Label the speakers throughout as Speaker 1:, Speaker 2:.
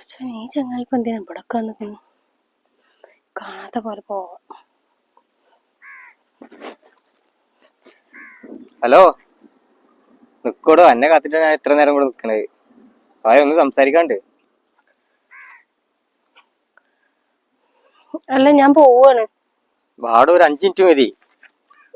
Speaker 1: അച്ഛൻ ഈ ചങ്ങായി ഇപ്പൊ എന്തിനാ ഇവിടെ നിൽക്കുന്നു കാണാത്ത പോലെ പോവാം
Speaker 2: ഹലോ? നിക്കോടോ എന്നെ കാത്തിട്ട് ഞാൻ എത്ര നേരം കൂടെ നിക്കണത് വായ ഒന്ന് സംസാരിക്കാണ്ട്.
Speaker 1: അല്ല ഞാൻ പോവാണ്.
Speaker 2: വാടോ ഒരു അഞ്ച് മിനിറ്റ് മതി.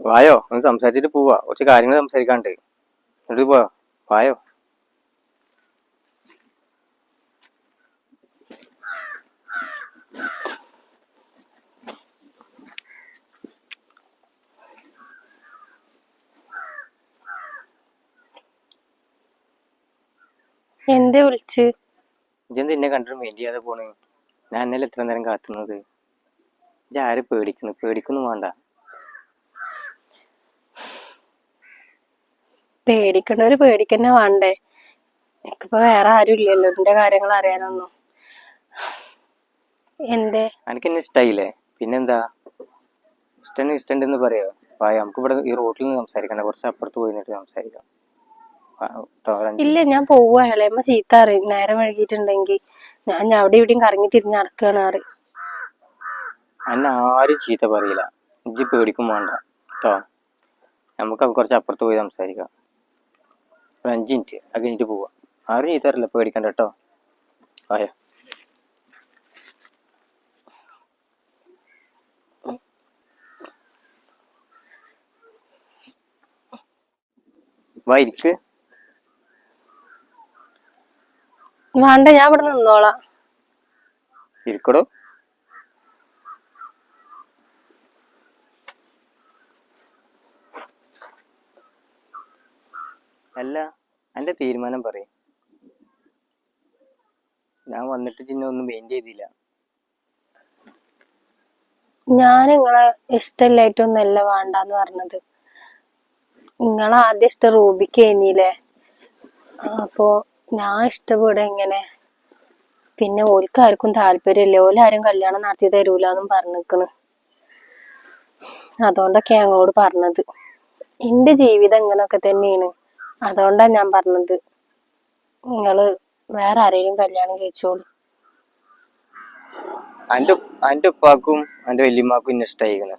Speaker 2: വായോ ഒന്ന് സംസാരിച്ചിട്ട് പോവാ. കുറച്ച് കാര്യങ്ങൾ സംസാരിക്കാണ്ട്. എന്നിട്ട് പോവാ വായോ.
Speaker 1: എന്തേ വിളിച്ച്?
Speaker 2: ഇജെന്ത് എന്നെ കണ്ടിട്ട് മെയിൻ ചെയ്യാതെ പോണ്? ഞാൻ എന്നല്ലേ എത്ര നേരം കാത്തുന്നത്? ഇജ പേടിക്കുന്നു? പേടിക്കുന്നു വേണ്ട.
Speaker 1: പേടിക്കണ്ടവര് പേടിക്കന്നെ വേണ്ടേ? എനിക്കിപ്പോ വേറെ ആരും ഇല്ലല്ലോ. എന്റെ കാര്യങ്ങൾ അറിയാനൊന്നും. എന്തേ?
Speaker 2: എനിക്ക് എന്നെ ഇഷ്ടായില്ലേ? പിന്നെന്താ? ഇഷ്ടം ഇഷ്ടണ്ടെന്ന് പറയോ. വായ നമുക്ക് ഇവിടെ ഈ റോട്ടിൽ നിന്ന് സംസാരിക്കണ്ട. കുറച്ച് അപ്പുറത്ത് പോയി നിന്നിട്ട് സംസാരിക്കാം.
Speaker 1: ഇല്ല ഞാൻ പോവാ ഇളയമ്മ ചീത്ത അറിയും നേരം വൈകിട്ടുണ്ടെങ്കിൽ ഞാൻ അവിടെ ഇവിടെയും കറങ്ങി തിരിഞ്ഞ് നടക്കുകയാണ് അറി
Speaker 2: അന്നെ ആരും ചീത്ത പറയില്ല. ഇജ്ജ് പേടിക്കും വേണ്ട. കേട്ടോ നമുക്ക് കുറച്ച് അപ്പുറത്ത് പോയി സംസാരിക്കാം. ഒരു അഞ്ച് മിനിറ്റ്. അത് കഴിഞ്ഞിട്ട് പോവാം. ആരും ചീത്ത അറിയില്ല പേടിക്കണ്ട കേട്ടോ ആയോ? വൈക്ക് ഇരിക്ക്.
Speaker 1: വേണ്ട ഞാൻ ഇവിടെ നിന്നോളാം.
Speaker 2: ഇരിക്കടോ. അല്ല എന്റെ തീരുമാനം പറയും. ഞാൻ വന്നിട്ട് ചിന്ന ഒന്നും മെയിൻ ചെയ്തില്ല.
Speaker 1: ഞാൻ നിങ്ങളെ ഇഷ്ടമില്ലായിട്ടൊന്നല്ല വേണ്ടെന്ന് പറഞ്ഞത്. നിങ്ങളെ ആദ്യം ഇഷ്ടം റൂബിക്ക് കഴിഞ്ഞില്ലേ അപ്പോ ഞാൻ ഇഷ്ടപ്പെടുക ഇങ്ങനെ. പിന്നെ ഓൽക്ക് ആർക്കും താല്പര്യമില്ല. ഓലാരും കല്യാണം നടത്തി തരൂലെന്നും പറഞ്ഞിരിക്കണ് അതുകൊണ്ടൊക്കെ ഞങ്ങളോട് പറഞ്ഞത്. എന്റെ ജീവിതം ഇങ്ങനൊക്കെ തന്നെയാണ്. അതുകൊണ്ടാ ഞാൻ പറഞ്ഞത്. നിങ്ങൾ വേറെ ആരെയും കല്യാണം കഴിച്ചോളൂ.
Speaker 2: അന്റെ അന്റെ ഉപ്പാക്കും അന്റെ വല്യമ്മാക്കും ഇന്ന ഇഷ്ടായിക്കണ്.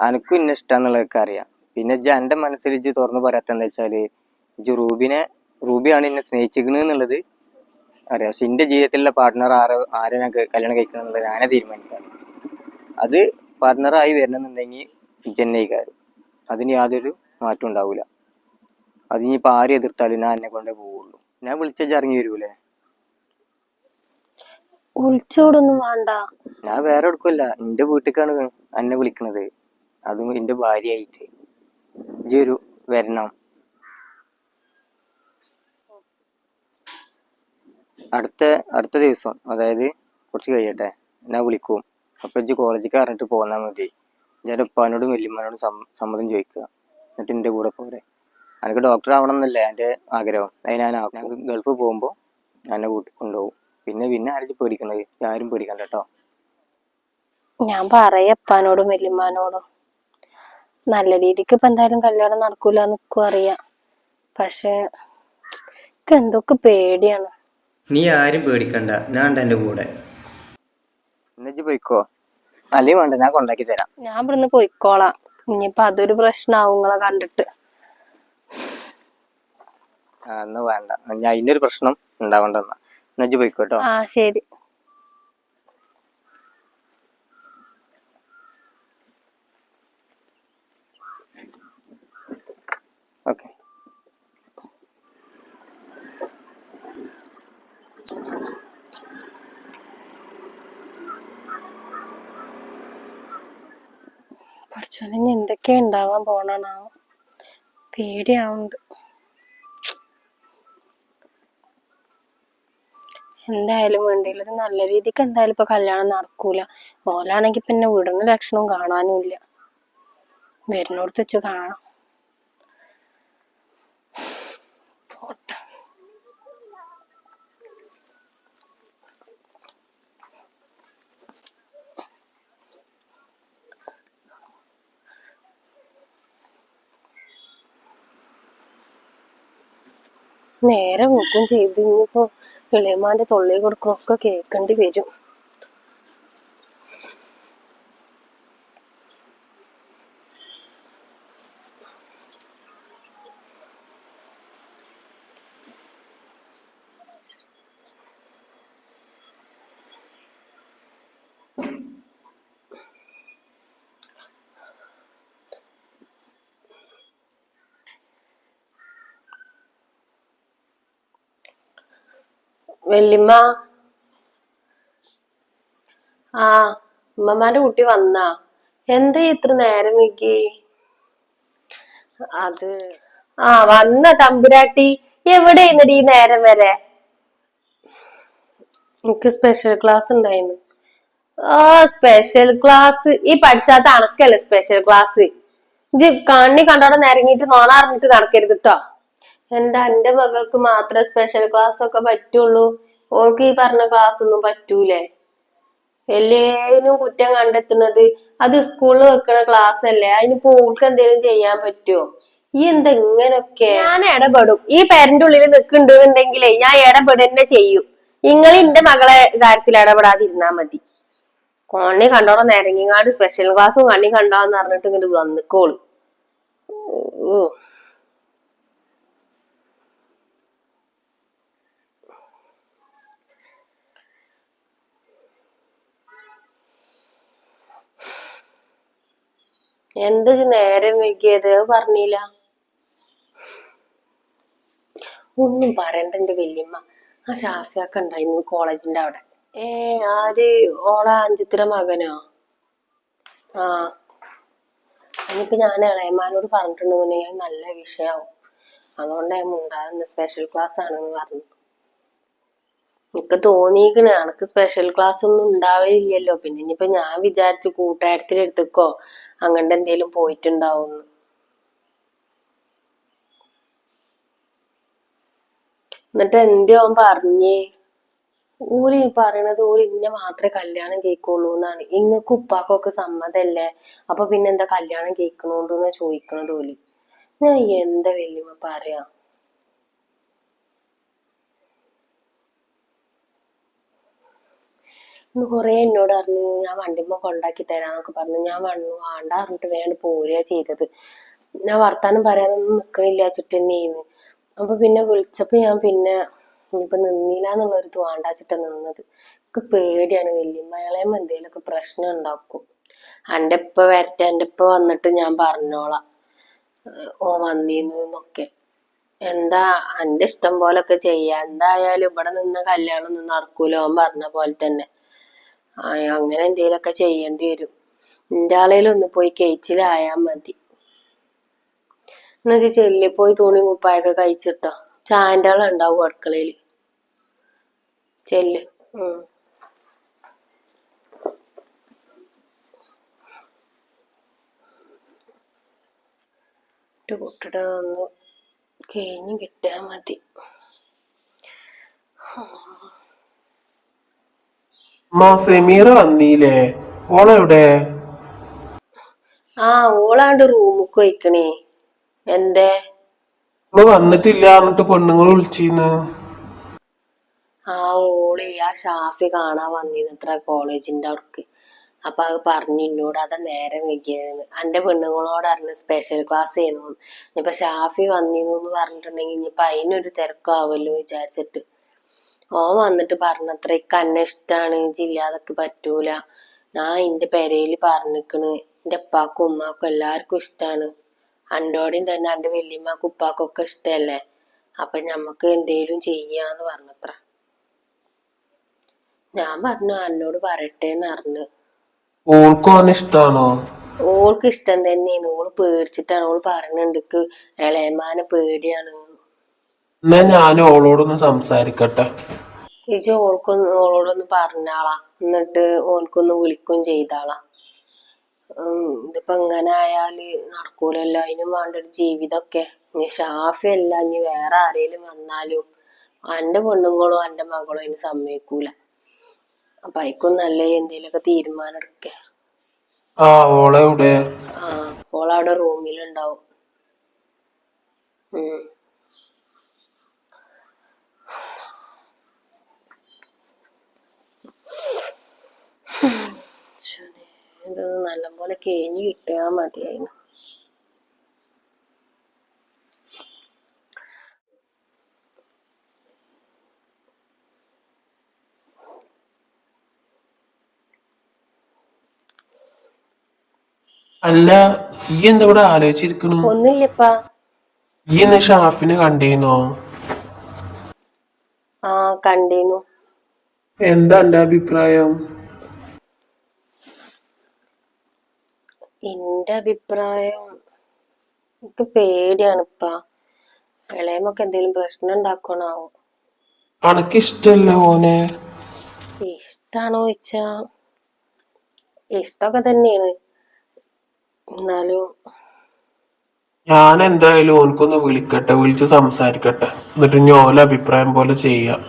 Speaker 2: അനക്കും ഇന്ന ഇഷ്ടാന്നുള്ളതൊക്കെ അറിയാം. പിന്നെ എന്റെ മനസ്സിൽ ഇജ്ജ് തുറന്നു പറയാത്ത എന്താ വെച്ചാൽ റൂബിനെ റൂബിയാണ് എന്നെ സ്നേഹിച്ചിരിക്കുന്നത് എന്നുള്ളത്. അറിയാം. പക്ഷെ എന്റെ ജീവിതത്തിലുള്ള പാർട്ട്ണർ ആരെ ആരെ ഞാൻ കല്യാണം കഴിക്കണം എന്നുള്ളത് ഞാനേ തീരുമാനിക്കാം അത് പാർട്ട്ണറായി വരണമെന്നുണ്ടെങ്കിൽ ജന്നയിക്കാരും അതിന് യാതൊരു മാറ്റം ഉണ്ടാവില്ല. അതിനിപ്പോൾ ആര് എതിർത്താലും ഞാൻ എന്നെ കൊണ്ടേ പോവുള്ളൂ. ഞാൻ വിളിച്ചാൽ ഇറങ്ങി വരൂലേ?
Speaker 1: വേണ്ട.
Speaker 2: ഞാൻ വേറെ എടുക്കല്ല എന്റെ വീട്ടിലേക്കാണ് എന്നെ വിളിക്കണത്. അതും എന്റെ ഭാര്യയായിട്ട്. ഇജ്ജ് ഒരു വരണം. അടുത്ത അടുത്ത ദിവസം അതായത് കുറച്ച് കഴിയട്ടെ ഞാൻ വിളിക്കും. അപ്പൊ ഇജ്ജ് കോളേജിൽ അറിഞ്ഞിട്ട് പോന്നാ മതി. ഞാൻ ഉപ്പാനോടും വല്യമ്മനോടും സമ്മതം ചോദിക്കുക. എന്നിട്ട് എന്റെ കൂടെ പോരെ. എനിക്ക് ഡോക്ടർ ആവണം എന്നല്ലേ എന്റെ ആഗ്രഹം. അത് ഞാൻ ഗൾഫ് പോകുമ്പോൾ എന്നെ കൂട്ടി കൊണ്ടുപോകും. പിന്നെ പിന്നെ ആരും പേടിക്കണത്? ആരും പേടിക്കണ്ട കേട്ടോ
Speaker 1: ഞാൻ പറയപ്പാനോടും വല്യമ്മാനോടും. നല്ല രീതിക്ക് ഇപ്പൊ എന്തായാലും കല്യാണം നടക്കൂല എന്നൊക്കെ അറിയാം. പക്ഷെ എന്തൊക്കെ പേടിയാണ്.
Speaker 2: നീ ആരും പേടിക്കണ്ട. ഞാൻ ഉണ്ട് എന്റെ കൂടെ. എന്നു പോയിക്കോ. അല്ലേ വേണ്ട? ഞാൻ കൊണ്ടാക്കി തരാം.
Speaker 1: ഞാൻ ഇവിടുന്ന് പോയിക്കോളാം. ഇനിയിപ്പൊ അതൊരു പ്രശ്നാവും നിങ്ങളെ കണ്ടിട്ട്.
Speaker 2: ആ എന്നാ വേണ്ട. ഞാൻ അതിനൊരു പ്രശ്നം ഉണ്ടാവണ്ടെന്നാ. എന്നു പോയിക്കോട്ടോ
Speaker 1: ആ ശരി. പഠിച്ചോനെ ഇനി എന്തൊക്കെയാ ഉണ്ടാവാൻ പോണാണാവോ പേടിയാവുന്നുണ്ട്. എന്തായാലും വേണ്ടിയില്ല ഇത് നല്ല രീതിക്ക് എന്തായാലും ഇപ്പൊ കല്യാണം നടക്കൂല. ഓലാണെങ്കി പിന്നെ വിടുന്ന ലക്ഷണം കാണാനും ഇല്ല. വരുന്നോടത്ത് വെച്ച് കാണാം. നേരെ നോക്കും ചെയ്തു ഇനിയിപ്പോ കിളിയമ്മാന്റെ തൊള്ളി കൊടുക്കണൊക്കെ കേൾക്കേണ്ടി വരും. വല്യമ്മ ആ ഉമ്മമാന്റെ കുട്ടി വന്നാ. എന്താ ഇത്ര നേരം വെക്കി അത് ആ വന്ന തമ്പുരാട്ടി. എവിടെയിരുന്നടി ഈ നേരം വരെ? എനിക്ക് സ്പെഷ്യൽ ക്ലാസ് ഉണ്ടായിരുന്നു. ആ സ്പെഷ്യൽ ക്ലാസ് ഈ പഠിച്ചാത്ത അണക്കല്ലേ സ്പെഷ്യൽ ക്ലാസ് ഇജ്ജ് കണ്ണി കണ്ടോടെ നിരങ്ങിയിട്ട് നോണ അറിഞ്ഞിട്ട് നടക്കരുത് കേട്ടോ എന്താ എന്റെ മകൾക്ക് മാത്രമേ സ്പെഷ്യൽ ക്ലാസ് ഒക്കെ പറ്റുള്ളൂ. ഓൾക്ക് ഈ പറഞ്ഞ ക്ലാസ് ഒന്നും പറ്റൂലേ. എല്ലാവരും കുറ്റം കണ്ടെത്തുന്നത്. അത് സ്കൂളിൽ വെക്കണ ക്ലാസ് അല്ലേ. അതിനിപ്പോ ഓൾക്ക് എന്തെങ്കിലും ചെയ്യാൻ പറ്റുമോ ഈ എന്താ ഇങ്ങനൊക്കെ? ഞാൻ ഇടപെടും. ഈ പേരന്റ് ഉള്ളിൽ നിൽക്കുന്നുണ്ടെന്നുണ്ടെങ്കിലേ ഞാൻ ഇടപെടുന്നെ ചെയ്യും. നിങ്ങൾ എന്റെ മകളെ കാര്യത്തിൽ ഇടപെടാതിരുന്നാ മതി. കണ്ണി കണ്ടോടെ നേരങ്ങാട് സ്പെഷ്യൽ ക്ലാസ്സും കണ്ണി കണ്ടോന്ന് പറഞ്ഞിട്ട് ഇങ്ങോട്ട് വന്നിക്കോളൂ ഓ എന്ത് നേരം വൈകിയത്? പറഞ്ഞില്ല. ഒന്നും പറയണ്ട എന്റെ വല്യമ്മ. ആ ഷാഫിയൊക്കെ ഉണ്ടായിരുന്നു കോളേജിന്റെ അവിടെ. ഏ ആര്? ഓളെ അഞ്ചിത്തിര മകനോ? ആ. ഇനിയിപ്പോ ഞാൻ ഇളയമാനോട് പറഞ്ഞിട്ടുണ്ടെന്നുണ്ടെങ്കിൽ നല്ല വിഷയാവും. അതുകൊണ്ട് ഞാൻ മുണ്ടാകുന്ന സ്പെഷ്യൽ ക്ലാസ് ആണെന്ന് പറഞ്ഞു. എനിക്ക് തോന്നിയിക്കണ് അനക്ക് സ്പെഷ്യൽ ക്ലാസ് ഒന്നും ഉണ്ടാവില്ലല്ലോ പിന്നെ ഇനിയിപ്പോ ഞാൻ വിചാരിച്ചു കൂട്ടുകാരത്തിന്റെ അടുത്തേക്കോ അങ്ങോട്ട് എന്തേലും പോയിട്ടുണ്ടാവും എന്നിട്ട് എന്തേ അവൻ പറഞ്ഞേ? ഈ പറയണത് ഓര് ഇന്നെ മാത്രമേ കല്യാണം കേൾക്കുള്ളൂ എന്നാണ്. ഇങ്ങക്ക് ഉപ്പാക്കൊക്കെ സമ്മതല്ലേ? അപ്പൊ പിന്നെന്താ കല്യാണം കേൾക്കണോണ്ടെന്ന് ചോദിക്കണത് ഓൽ. ഞാൻ എന്താ വല്യമ്മ പറയാ? ഇന്ന് കൊറേ എന്നോട് പറഞ്ഞു ഞാൻ വണ്ടിമ്മ കൊണ്ടാക്കി തരാന്നൊക്കെ പറഞ്ഞു. ഞാൻ വന്നു. വേണ്ട പറഞ്ഞിട്ട് വേണ്ട പോരുക ചെയ്തത്. ഞാൻ വർത്താനം പറയാനൊന്നും നിക്കണില്ല വെച്ചിട്ട് അപ്പൊ പിന്നെ വിളിച്ചപ്പോ ഞാൻ പിന്നെ ഇനിയിപ്പൊ നിന്നില്ല എന്നുള്ളൊരു വേണ്ടാച്ചിട്ടാ നിന്നത്. എനിക്ക് പേടിയാണ് വല്യമ്മ ഇളയമ്മ എന്തേലൊക്കെ പ്രശ്നം ഉണ്ടാക്കും. അന്റെ ഇപ്പ വരട്ടെ എന്റെ ഇപ്പ വന്നിട്ട് ഞാൻ പറഞ്ഞോളാം. ഓ വന്നിരുന്നു എന്നൊക്കെ. എന്താ അന്റെ ഇഷ്ടം പോലൊക്കെ ചെയ്യാ. എന്തായാലും ഇവിടെ നിന്ന് കല്യാണം ഒന്നും നടക്കൂല. ഓൻ പറഞ്ഞ പോലെ തന്നെ. അങ്ങനെ എന്തേലൊക്കെ ചെയ്യേണ്ടി വരും. നിന്റെ ആളേലൊന്ന് പോയി കേച്ചിലായാൽ മതി. എന്നിട്ട് ചെല്ലി പോയി തുണി കുപ്പായൊക്കെ കഴിച്ചിട്ടോ. ചായന്റെ ആൾ ഉണ്ടാവും അടുക്കളയിൽ ചെല്ല് കുട്ടിയുടെ ഒന്ന് കഴിഞ്ഞ് കിട്ടിയാൽ മതി.
Speaker 3: അമ്മ സെമീറ വന്നീലേ. ഓളെവിടെ?
Speaker 1: ആ ഓളാണ്ട് റൂമുക്ക് വയ്ക്കണേ എന്തേ?
Speaker 3: ഓൾ വന്നിട്ടില്ല എന്നിട്ട് പെണ്ണുങ്ങൾ വിളിച്ചിന്ന്.
Speaker 1: ആ ഓൾ ആ ഷാഫി കാണാൻ വന്നിരുന്നത്ര കോളേജിന്റെ അവർക്ക് അപ്പൊ അത് പറഞ്ഞു എന്നോട് അതാ നേരെ വൈകിയത് എന്റെ പെണ്ണുങ്ങളോട് അറിഞ്ഞ സ്പെഷ്യൽ ക്ലാസ് ചെയ്യുന്നു ഇനിയിപ്പൊ ഷാഫി വന്നിരുന്നു എന്ന് പറഞ്ഞിട്ടുണ്ടെങ്കിൽ ഇനിയിപ്പൊ അതിനൊരു തിരക്കാവുമല്ലോ വിചാരിച്ചിട്ട്. ഓൻ വന്നിട്ട് പറഞ്ഞത്ര ഇക്ക് അന്നെ ഇഷ്ടാണ് ജില്ലാതൊക്കെ പറ്റൂല. ഞാൻ എന്റെ പെരയിൽ പറഞ്ഞിക്കണ് എന്റെ ഉപ്പാക്കും ഉമ്മാക്കും എല്ലാവർക്കും ഇഷ്ടാണ്. അന്റോടെയും തന്നെ അന്റെ വല്യമ്മക്കും ഉപ്പാക്കും ഒക്കെ ഇഷ്ടല്ലേ? അപ്പൊ ഞമ്മക്ക് എന്തേലും ചെയ്യാന്ന് പറഞ്ഞത്ര. ഞാൻ പറഞ്ഞു അന്നോട് പറയട്ടെ എന്ന് പറഞ്ഞു.
Speaker 3: ഓൾക്കും ഇഷ്ടാണോ?
Speaker 1: ഓൾക്ക് ഇഷ്ടം തന്നെയാണ്. ഓൾ പേടിച്ചിട്ടാണ്. ഓൾ ഇക്ക് ഇളയമാനെ പേടിയാണ്.
Speaker 3: എന്നാ ഞാൻ ഓളോടൊന്ന് സംസാരിക്കട്ടെ.
Speaker 1: ചേച്ചി ഓൾക്കൊന്ന് ഓളോടൊന്ന് പറഞ്ഞാളാ. എന്നിട്ട് ഓൾക്കൊന്ന് വിളിക്കും ചെയ്താളാ. ഉം, ഇതിപ്പോ ഇങ്ങനെ ആയാൽ നടക്കൂലല്ലോ. അതിനും വേണ്ട ഒരു ജീവിതമൊക്കെ ഇനി ഷാഫി അല്ല ഇനി വേറെ ആരേലും വന്നാലും എന്റെ പെണ്ണുങ്ങളോ എന്റെ മകളോ അതിന് സമ്മതിക്കൂല. അപ്പൊ അയക്കും നല്ല എന്തേലൊക്കെ തീരുമാനം എടുക്കേ.
Speaker 3: ആ ഓളെവിടെ?
Speaker 1: ആ ഓളവിടെ റൂമിലുണ്ടാവും. ഉം. ഓനെ കേഞ്ഞു കിട്ടിയാ മതിയായിരുന്നു.
Speaker 3: അല്ല ഈ എന്താ ഇവിടെ ആലോചിച്ചിരിക്കണു?
Speaker 1: ഒന്നുമില്ലപ്പാ.
Speaker 3: ഈ എന്നാ ഷാഫിനെ കണ്ടിരുന്നോ
Speaker 1: ആ കണ്ടിരുന്നു
Speaker 3: എന്താ എന്റെ അഭിപ്രായം?
Speaker 1: എന്റെ അഭിപ്രായം എനിക്ക് പേടിയാണിപ്പാ ഇളയമൊക്കെ എന്തെങ്കിലും പ്രശ്നം ഉണ്ടാക്കണാവോ
Speaker 3: അനക്കിഷ്ടല്ല ഓനെ
Speaker 1: ഇഷ്ടാണോ ചോദിച്ചാ ഇഷ്ടമൊക്കെ തന്നെയാണ്. എന്നാലും
Speaker 3: ഞാൻ എന്തായാലും ഓനക്കൊന്ന് വിളിക്കട്ടെ വിളിച്ച് സംസാരിക്കട്ടെ. എന്നിട്ട് ഞാൻ അഭിപ്രായം പോലെ ചെയ്യാം.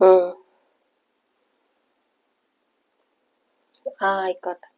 Speaker 1: ഉം. ആ ആയിക്കോട്ടെ.